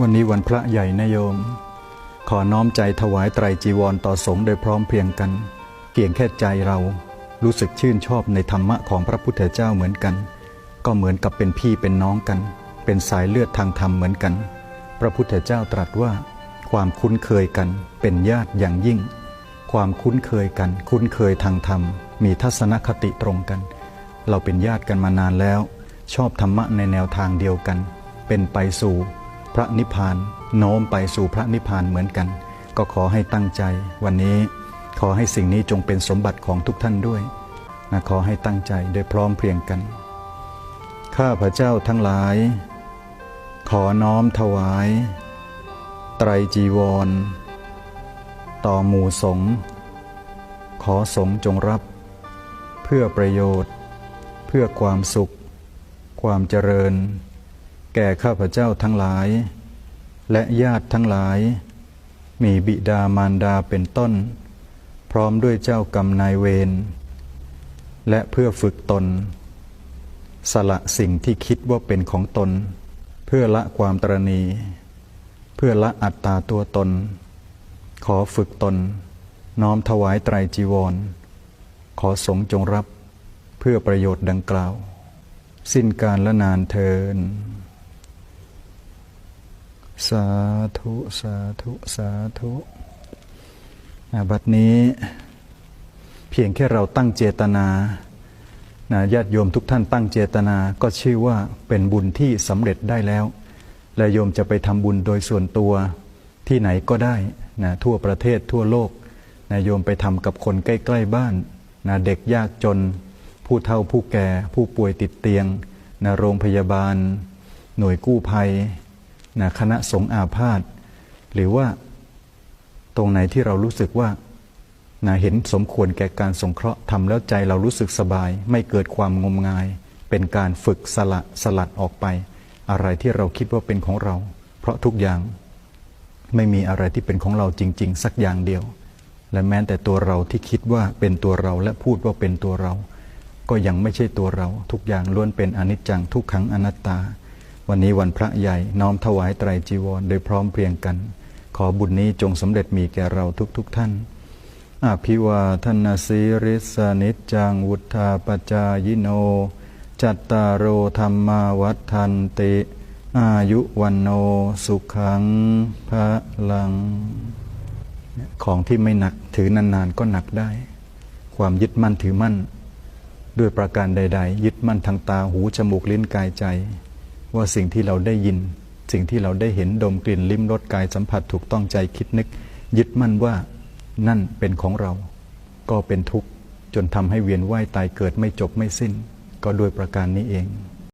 วันนี้วันพระใหญ่นโยม ขอน้อมใจถวายไตรจีวรต่อสงฆ์โดยพร้อมเพียงกันเพียงแค่ใจเรารู้สึกชื่นชอบในธรรมะของพระพุทธเจ้าเหมือนกัน ก็เหมือนกับเป็นพี่เป็นน้องกัน เป็นสายเลือดทางธรรมเหมือนกัน พระพุทธเจ้าตรัสว่า ความคุ้นเคยกันเป็นญาติอย่างยิ่ง ความคุ้นเคยกัน คุ้นเคยทางธรรม มีทัศนคติตรงกัน เราเป็นญาติกันมานานแล้ว ชอบธรรมะในแนวทางเดียวกัน เป็นไปสู่ พระนิพพานโน้มไปสู่พระนิพพานเหมือนกัน ก็ขอให้ตั้งใจ วันนี้ขอให้สิ่งนี้จงเป็นสมบัติของทุกท่านด้วยนะขอให้ตั้งใจโดยพร้อมเพรียงกัน ข้าพระเจ้าทั้งหลาย ขอน้อมถวาย ไตรจีวร ต่อหมู่สงขอสงจงรับ เพื่อประโยชน์ เพื่อความสุข ความเจริญ แก่ข้าพเจ้าทั้งหลาย และญาติทั้งหลาย มีบิดามารดาเป็นต้น พร้อมด้วยเจ้ากรรมนายเวรและเพื่อฝึกตน สละสิ่งที่คิดว่าเป็นของตน เพื่อละความตรณี เพื่อละอัตตาตัวตน ขอฝึกตน น้อมถวายไตรจีวร ขอสงจงรับเพื่อประโยชน์ดังกล่าว สิ้นการละนานเทิน สาธุสาธุสาธุบัดนี้เพียงแค่เราตั้งเจตนานะญาติโยมทุกท่านตั้งเจตนาก็ชื่อว่าเป็นบุญที่สำเร็จได้แล้ว และโยมจะไปทำบุญโดยส่วนตัวที่ไหนก็ได้นะทั่วประเทศทั่วโลกนะโยมไปทำกับคนใกล้ ๆบ้านนะเด็กยากจน ผู้เฒ่าผู้แก่ ผู้ป่วยติดเตียงนะโรงพยาบาล หน่วยกู้ภัย นะคณะสงฆ์อาพาธหรือว่าตรงไหนที่เรารู้สึกว่านะเห็นสมควรแก่การสงเคราะห์ทำแล้วใจเรารู้สึกสบาย ไม่เกิดความงมงาย เป็นการฝึกสละสลัดออกไป อะไรที่เราคิดว่าเป็นของเรา เพราะทุกอย่างไม่มีอะไรที่เป็นของเราจริง ๆ สักอย่างเดียว และแม้แต่ตัวเราที่คิดว่าเป็นตัวเราและพูดว่าเป็นตัวเรา ก็ยังไม่ใช่ตัวเรา ทุกอย่างล้วนเป็นอนิจจังทุกขังอนัตตา วันนี้วันพระใหญ่น้อมถวายไตรจีวรโดยพร้อมเพรียงกัน ขอบุญนี้จงสำเร็จมีแก่เราทุกๆทท่าน อภิวาทนาสีริสนิจจังวุธาปจายโน จัตตารโอธรรมาวัฏันติ อายุวันโนสุขังพระลัง ของที่ไม่หนักถือนานๆก็หนักได้ ความยึดมั่นถือมั่น ด้วยประการใด ๆ ยึดมั่นทางตาหูจมูกลิ้นกายใจ ว่าสิ่งที่เราได้ยิน สิ่งที่เราได้เห็นดมกลิ่นลิ้มรสกายสัมผัสถูกต้องใจคิดนึก ยึดมั่นว่านั่นเป็นของเรา ก็เป็นทุกข์จนทำให้เวียนว่ายตายเกิดไม่จบไม่สิ้น ก็ด้วยประการนี้เอง